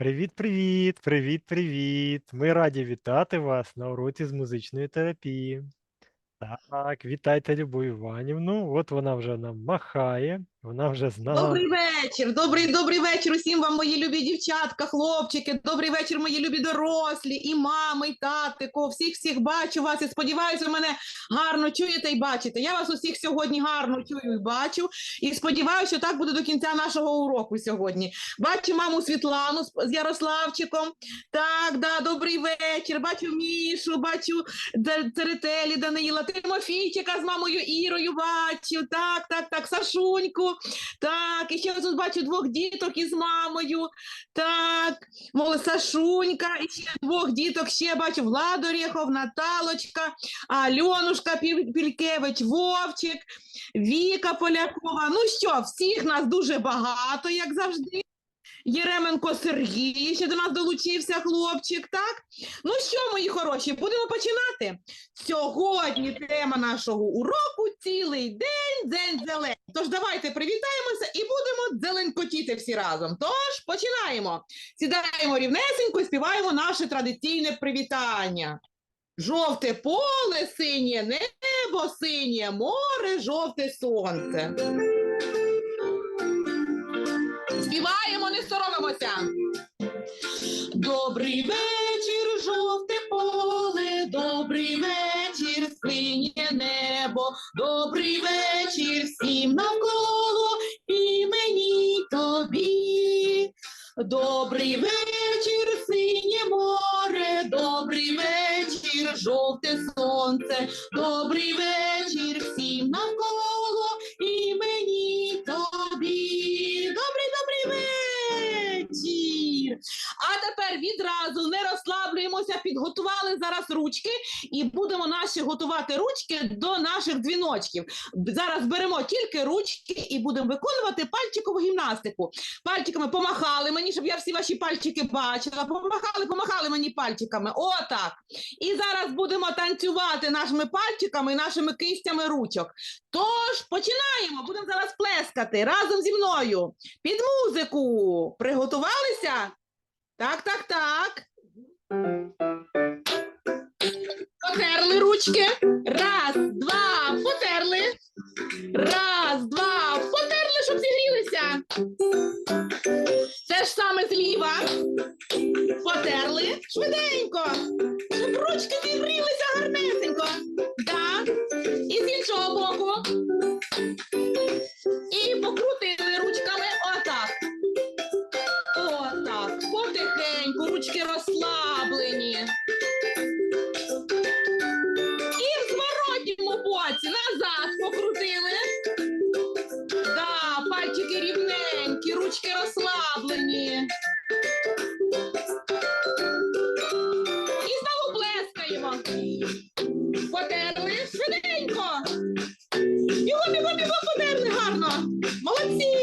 Привіт, привіт, привіт, привіт. Ми раді вітати вас на уроці з музичної терапії. Так, вітайте Любов Іванівну. От вона вже нам махає, вона вже знала. Добрий вечір, добрий добрий вечір усім вам, мої любі дівчатка, хлопчики. Добрий вечір, мої любі дорослі, і мами, і татико. Всіх всіх бачу вас і сподіваюся, мене гарно чуєте і бачите. Я вас усіх сьогодні гарно чую і бачу. І сподіваюся, що так буде до кінця нашого уроку сьогодні. Бачу маму Світлану з Ярославчиком. Так, да, добрий вечір. Бачу Мішу, бачу Церетелі Даниїла, Тимофійчика з мамою Ірою бачу. Так, так, так, Сашуньку. Так, і ще тут бачу двох діток із мамою. Так, мол, Сашунька, і ще двох діток ще бачу Влад Орєхов, Наталочка, Альонушка Пількевич, Вовчик, Віка Полякова. Ну що, всіх нас дуже багато, як завжди. Єременко Сергій ще до нас долучився хлопчик, так? Ну що, мої хороші, будемо починати. Сьогодні тема нашого уроку цілий день день зелень. Тож давайте привітаємося і будемо зеленкотіти всі разом. Тож починаємо. Сідаємо рівнесенько співаємо наше традиційне привітання. Жовте поле, синє небо, синє море, жовте сонце. Соромимося. Добрий вечір, жовте поле, добрий вечір, синє небо, добрий вечір всім навколо і мені тобі. Добрий вечір, синє море, добрий вечір, жовте сонце, добрий вечір всім навколо вечір. А тепер відразу не розслаблюємося, підготували зараз ручки і будемо наші готувати ручки до наших дзвіночків. Зараз беремо тільки ручки і будемо виконувати пальчикову гімнастику. Пальчиками помахали мені, щоб я всі ваші пальчики бачила. Помахали, помахали мені пальчиками. Отак. І зараз будемо танцювати нашими пальчиками нашими кистями ручок. Тож починаємо. Будемо зараз плескати разом зі мною. Під музику. Приготувалися? Так, так, так. Потерли ручки. Раз, два, потерли. Раз, два, потерли, щоб зігрілися. Те ж саме зліва. Потерли швиденько. Щоб ручки зігрілися Молодці.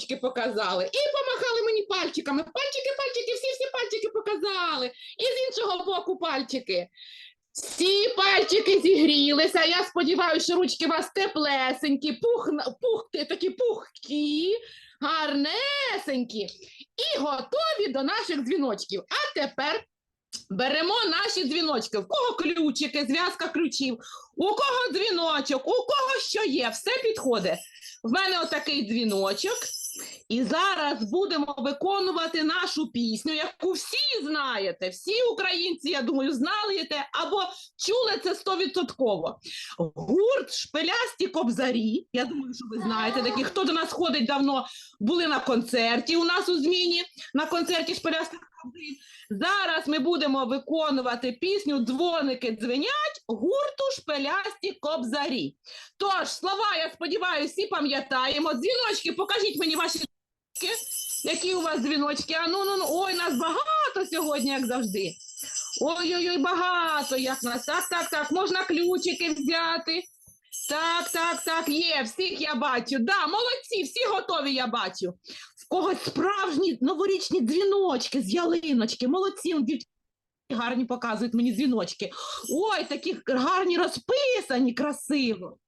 Ручки показали. І помахали мені пальчиками. Пальчики, пальчики, всі всі пальчики показали. І з іншого боку пальчики. Всі пальчики зігрілися. Я сподіваюся, що ручки у вас теплесенькі, пух, пух, такі пухкі, гарнесенькі і готові до наших дзвіночків. А тепер беремо наші дзвіночки. В кого ключики, зв'язка ключів, у кого дзвіночок, у кого що є, все підходить. В мене отакий дзвіночок. І зараз будемо виконувати нашу пісню, яку всі знаєте. Всі українці, я думаю, знаєте або чули це стовідсотково. Гурт шпилясті кобзарі. Я думаю, що ви знаєте такі. Хто до нас ходить давно, були на концерті у нас у зміні на концерті шпилястих. Зараз ми будемо виконувати пісню Дзвоники дзвенять гурту шпилясті кобзарі. Тож, слова, я сподіваюся, всі пам'ятаємо. Дзвіночки, покажіть мені ваші дзвіночки. Які у вас дзвіночки? А ну ну ну ой, нас багато сьогодні, як завжди. Ой-ой-ой, багато як нас. Так, так, так. Можна ключики взяти. Так, так, так, є, всіх я бачу. Да, молодці, всі готові, я бачу. Когось справжні новорічні дзвіночки з ялиночки. Молодці, он дівчатки гарні показують мені дзвіночки. Ой, такі гарні розписані, красиво.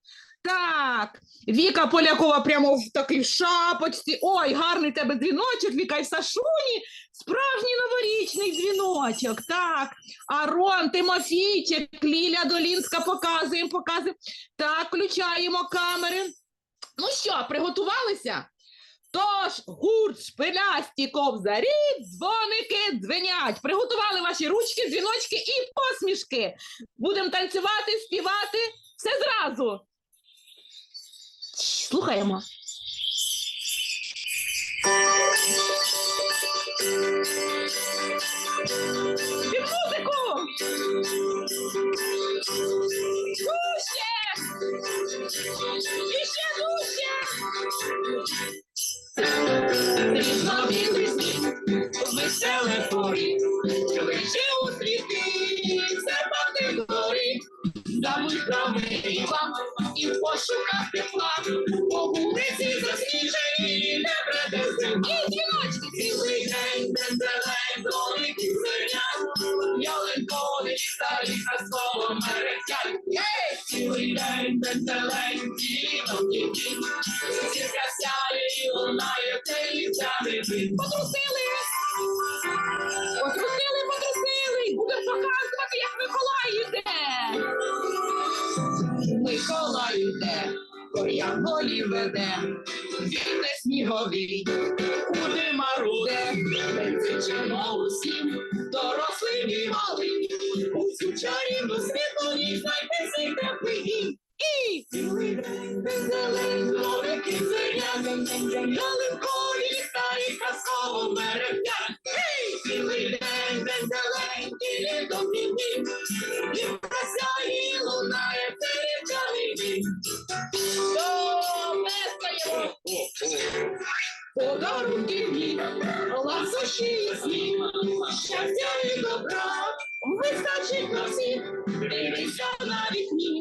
Так, Віка Полякова прямо в такій шапочці. Ой, гарний тебе дзвіночок, Віка і Сашуні. Справжній новорічний дзвіночок. Так, Арон, Тимофійчик, Ліля Долінська показуємо, показуємо. Так, включаємо камери. Ну що, приготувалися? Тож, гурт шпилясті ковзарі, дзвоники дзвенять. Приготували ваші ручки, дзвіночки і посмішки. Будемо танцювати, співати все зразу. Слухаємо. Під музику! Дужче! І ще! Різнобілий сніг, веселе порі, Кличе у світи, все пати горі, за митками вам і в пошуках тепла, по вулиці засніжені, не бреде зима. І дзвіночки! Цілий день день долики зернят, ялинкові старі казково мерехтять. Ей! Цілий день ділом лунає. Потрусили! Потрусили, потрусили! Будемо показувати, як Миколай йде! Миколай йде, Коян голі веде, він не сніговий, куди маруде, ми кричимо усім, дорослим і малим, у цю чарівну світлу ніч знайти цей теплий Цілий день зелень, ловики зерня, ялинкові ліхтарі казково мерехтять. Цілий день день зелень, тілі добрі дні, Дівка сяє і лунає перечаний дім. плескаємо! Подарунки мій, ласощі і сніг, щастя і добра, вистачить на всіх, дивися на вікні,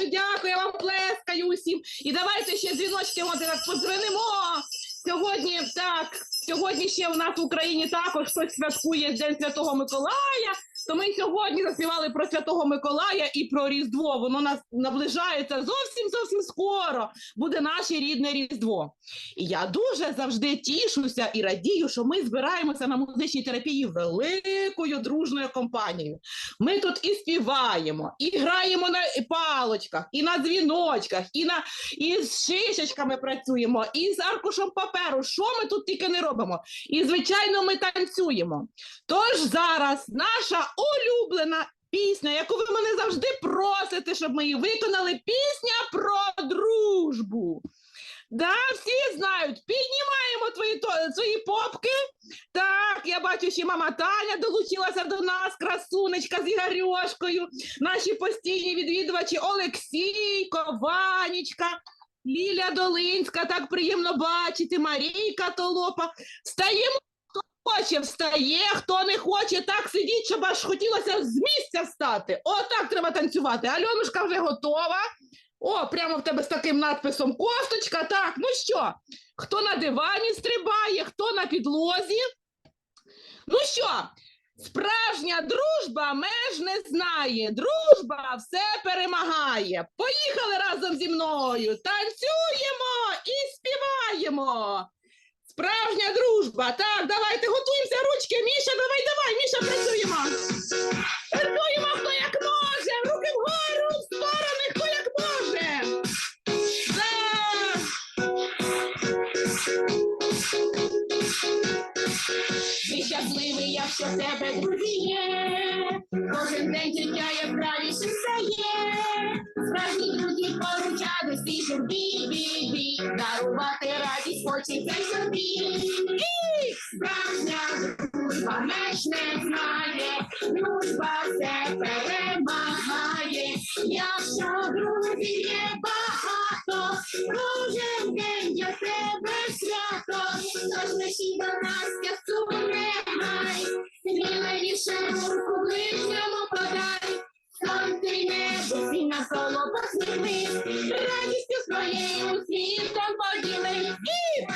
Дякую, дякую. Я вам плескаю усім. І давайте ще дзвіночки так подзвонимо. Сьогодні так, сьогодні ще у нас в Україні також хтось святкує День Святого Миколая. То ми сьогодні заспівали про Святого Миколая і про Різдво. Воно нас наближається зовсім зовсім скоро. Буде наше рідне Різдво. І я дуже завжди тішуся і радію, що ми збираємося на музичній терапії великою дружною компанією. Ми тут і співаємо, і граємо на палочках, і на дзвіночках, і на і з шишечками працюємо, і з аркушем паперу. Що ми тут тільки не робимо? І звичайно, ми танцюємо. Тож зараз наша улюблена пісня, яку ви мене завжди просите, щоб ми її виконали. Пісня про дружбу. Да, всі знають, піднімаємо твої свої попки. Так, я бачу, що мама Таня долучилася до нас, красунечка з Ігорьошкою, наші постійні відвідувачі Олексійко, Ванічка, Ліля Долинська, так приємно бачити, Марійка Толопа. Встаємо, хто хоче, встає, хто не хоче, так сидіть, щоб аж хотілося з місця встати. Отак треба танцювати. Альонушка вже готова. О, прямо в тебе з таким надписом кофточка. Так, ну що, хто на дивані стрибає, хто на підлозі. Ну що, справжня дружба меж не знає. Дружба все перемагає. Поїхали разом зі мною. Танцюємо і співаємо. Справжня дружба. Так, давайте готуємося, ручки. Міша, давай, давай, Міша, працюємо. Працюємо, хто як може. Руки вгору, в сторони, хто як може. Так. Ти щасливий, якщо тебе друзі є. Кожен день життя яскравіше стає. Справжні друзі поруч радості журбі, бі, бі. Дарувати радість хочеться дружба меж не знає. Дружба все перемагає. Якщо друзів є багато, кожен день для тебе свято. Тож лиші до нас тясу нехай, сміливіше руку ближньому подай. Сонце й небо, всі навколо радістю своєю світом поділись. І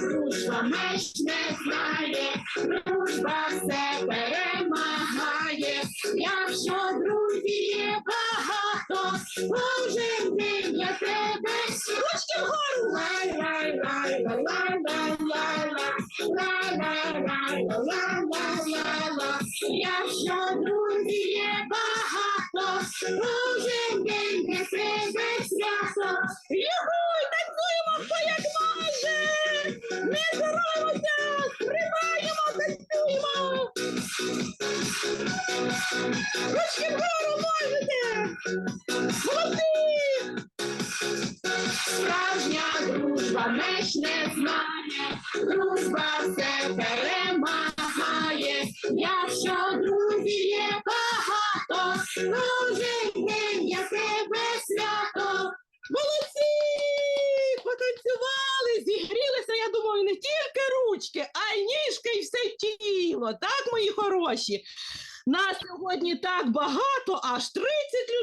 дружба меж не знає, дружба все перемагає. Якщо друзів є багато, кожен день для тебе ручки вгору. Лай, лай, лай, лай, лай, лай, лай, лай, лай, лай, лай, лай, лай, лай. Якщо друзів є багато, кожен день для тебе свято. Юху, танцюємо, хто як може. Не соромимося, стрибаємо, танцюємо. Ручки вгору можете. Молодці. Справжня дружба меж не знає, дружба все хороші. Нас сьогодні так багато, аж 30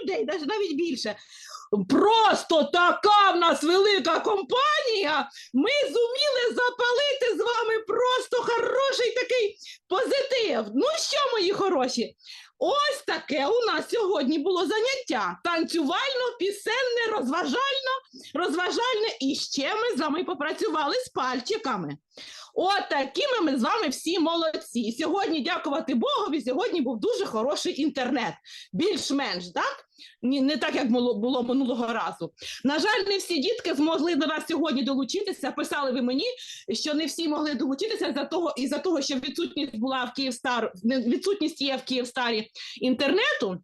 людей, навіть більше. Просто така в нас велика компанія. Ми зуміли запалити з вами просто хороший такий позитив. Ну що, мої хороші? Ось таке у нас сьогодні було заняття. Танцювально, пісенне, розважально, розважальне. І ще ми з вами попрацювали з пальчиками. От такими ми з вами всі молодці. Сьогодні, дякувати Богові, сьогодні був дуже хороший інтернет. Більш-менш, так? Ні, не так, як було, минулого разу. На жаль, не всі дітки змогли до нас сьогодні долучитися. Писали ви мені, що не всі могли долучитися за того, із-за того, що відсутність була в Київстар, відсутність є в Київстарі інтернету.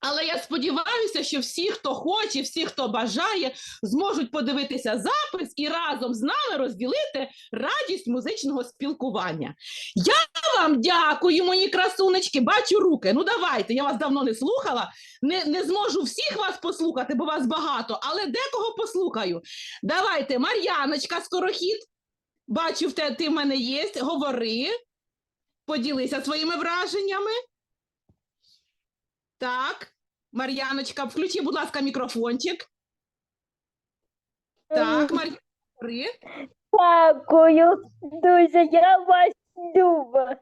Але я сподіваюся, що всі, хто хоче, всі, хто бажає, зможуть подивитися запис і разом з нами розділити радість музичного спілкування. Я вам дякую, мої красунечки. Бачу руки. Ну давайте, я вас давно не слухала. Не, не зможу всіх вас послухати, бо вас багато, але декого послухаю. Давайте, Мар'яночка, скорохід. Бачу, ти в мене є. Говори, поділися своїми враженнями. Так, Мар'яночка, включи, будь ласка, мікрофончик. Так, Мар'яночка, говори. Дякую, дуже, я вас люблю.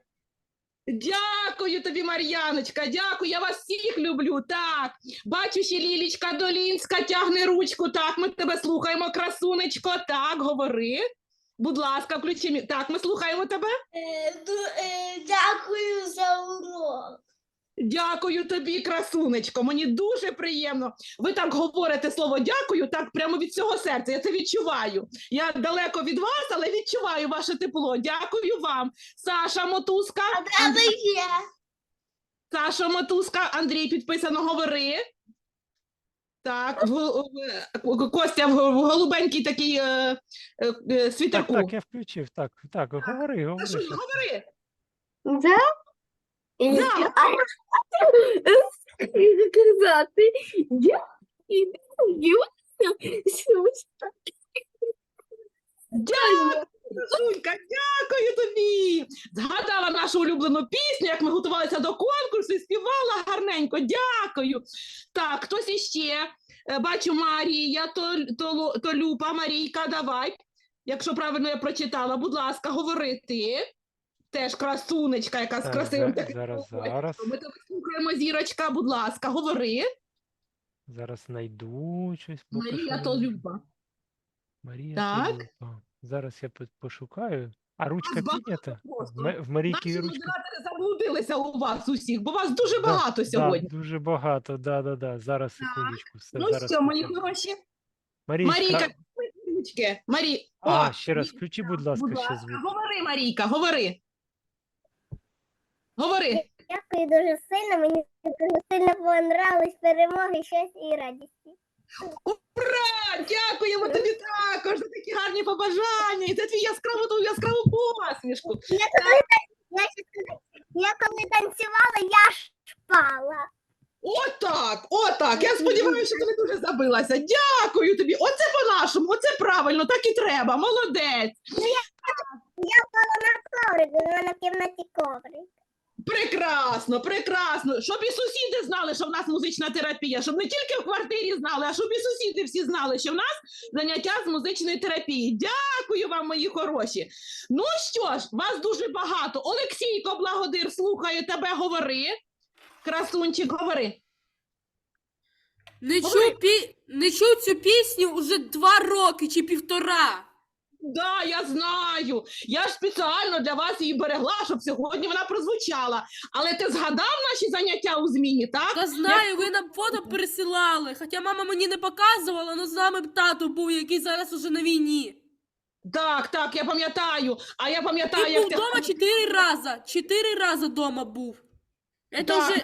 Дякую. Тобі, Мар'яночка. Дякую. Я вас всіх люблю. Так. Бачу, ще Лілічка Долінська тягне ручку. Так, ми тебе слухаємо, красунечко. Так, говори. Будь ласка, включи. мі- Так, ми слухаємо тебе. Е, ду- е, Дякую за урок. Дякую тобі, красунечко. Мені дуже приємно. Ви так говорите слово дякую, так прямо від цього серця. Я це відчуваю. Я далеко від вас, але відчуваю ваше тепло. Дякую вам. Саша Мотузка. А є. Саша Мотузка, Андрій підписано говори. Так, в, в- Костя в, в голубенькій такій е, е, е, Так, так, я включив. Так, так, говори, говори. Говори. Да? Да. Я сказати, дякую, Сашунька, дякую тобі. Згадала нашу улюблену пісню, як ми готувалися до конкурсу і співала гарненько. Дякую. Так, хтось іще. Е, Бачу Марія, то, то, то Марійка, давай. Якщо правильно я прочитала, будь ласка, говори ти. Теж красунечка, яка з красивим за- таким. зараз, голосом. зараз. Ми тебе слухаємо, зірочка, будь ласка, говори. Зараз знайду щось. поки Марія що то Люба. Марія Так. Толюпа. Зараз я по- пошукаю. А ручка багато піднята? просто. В Ме- В Марійки Наші ручка. модератори заблудилися у вас усіх, бо вас дуже Да, багато да, сьогодні. дуже багато, да, да, да. Зараз секундочку. Все, Ну зараз що, мої хороші? Марійка, Марійка, ручки. Марі... а, ще раз включи, будь ласка, будь ще ласка, звук. говори, Марійка, говори. Говори. Дякую дуже сильно. Мені дуже сильно понравились перемоги, щастя і радісті. Ура! Дякуємо тобі також за такі гарні побажання. І за твій яскраву ту яскраву посмішку. Я коли, я, я коли танцювала, я шпала. Отак, отак. Я сподіваюся, що ти не дуже забилася. Дякую тобі. Оце по-нашому, оце правильно, так і треба. Молодець. Я впала на коврик, у мене в кімнаті коврик. Прекрасно, прекрасно. Щоб і сусіди знали, що в нас музична терапія, щоб не тільки в квартирі знали, а щоб і сусіди всі знали, що в нас заняття з музичної терапії. Дякую вам, мої хороші. Ну що ж, вас дуже багато. Олексійко Благодир, слухаю тебе, говори. Красунчик, говори. Не чув, пі... не чув цю пісню уже два роки чи півтора. Да, я знаю. Я ж спеціально для вас її берегла, щоб сьогодні вона прозвучала. Але ти згадав наші заняття у зміні, так? Та знаю, ви нам фото пересилали. Хоча мама мені не показувала, але з нами тато був, який зараз уже на війні. Так, так, я пам'ятаю. А я пам'ятаю, Він як був ти вдома чотири рази. Чотири рази вдома був. Це Так, вже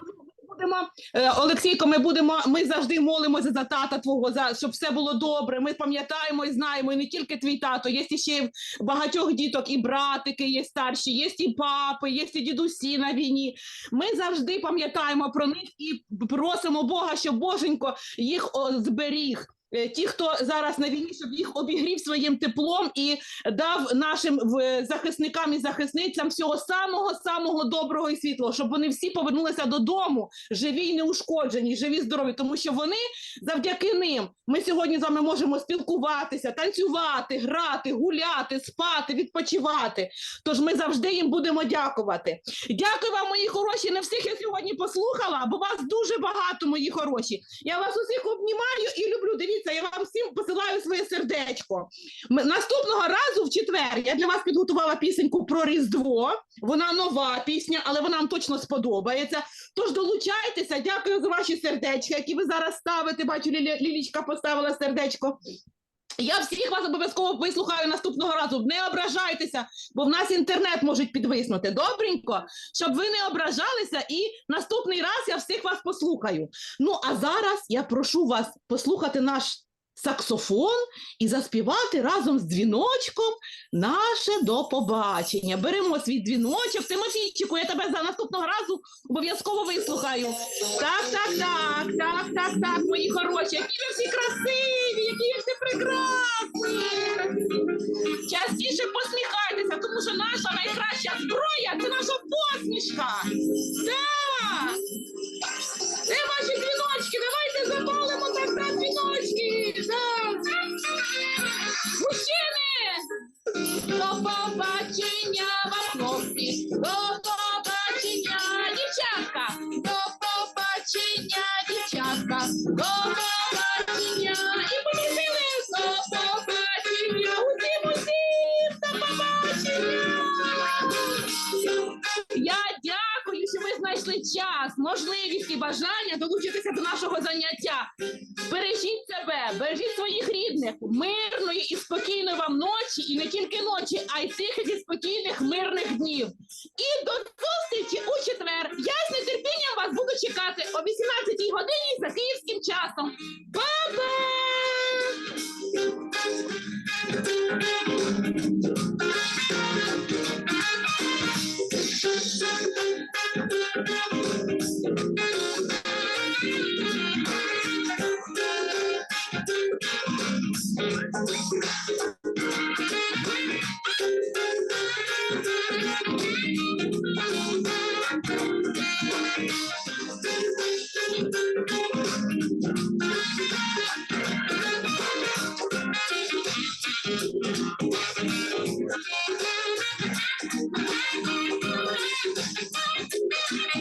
будемо, е, Олексійко, ми будемо, ми завжди молимося за тата твого, за щоб все було добре. Ми пам'ятаємо і знаємо, і не тільки твій тато, є ще багатьох діток, і братики є старші, є і папи, є і дідусі на війні. Ми завжди пам'ятаємо про них і просимо Бога, щоб Боженько їх зберіг. Е, Ті, хто зараз на війні, щоб їх обігрів своїм теплом і дав нашим захисникам і захисницям всього самого самого доброго і світлого, щоб вони всі повернулися додому, живі й неушкоджені, живі, здорові, тому що вони завдяки ним ми сьогодні з вами можемо спілкуватися, танцювати, грати, гуляти, спати, відпочивати. Тож ми завжди їм будемо дякувати. Дякую вам, мої хороші. Не всіх я сьогодні послухала, бо вас дуже багато, мої хороші. Я вас усіх обнімаю і люблю. Дивіться, я вам всім посилаю своє сердечко. Наступного разу в четвер я для вас підготувала пісеньку про Різдво. Вона нова пісня, але вона вам точно сподобається. Тож долучайтеся. Дякую за ваші сердечка, які ви зараз ставите. Бачу, Лілі, Лілічка поставила сердечко. Я всіх вас обов'язково вислухаю наступного разу. Не ображайтеся, бо в нас інтернет може підвиснути. Добренько, щоб ви не ображалися, і наступний раз я всіх вас послухаю. Ну а зараз я прошу вас послухати наш саксофон і заспівати разом з дзвіночком наше до побачення. Беремо свій дзвіночок. Тимофійчику, я тебе за наступного разу обов'язково вислухаю. Так, так, так, так, так, так, мої хороші. Які ви всі красиві, які ви всі прекрасні. Частіше посміхайтеся, тому що наша найкраща зброя це наша посмішка. Так. Де ваші дзвіночки? Дзвіночки. Так. Мужчини! До побачення вам мирної і спокійної вам ночі, і не тільки ночі, а й тихих і спокійних мирних днів. І до зустрічі у четвер. Я з нетерпінням вас буду чекати о 18 годині за київським часом. Па-па!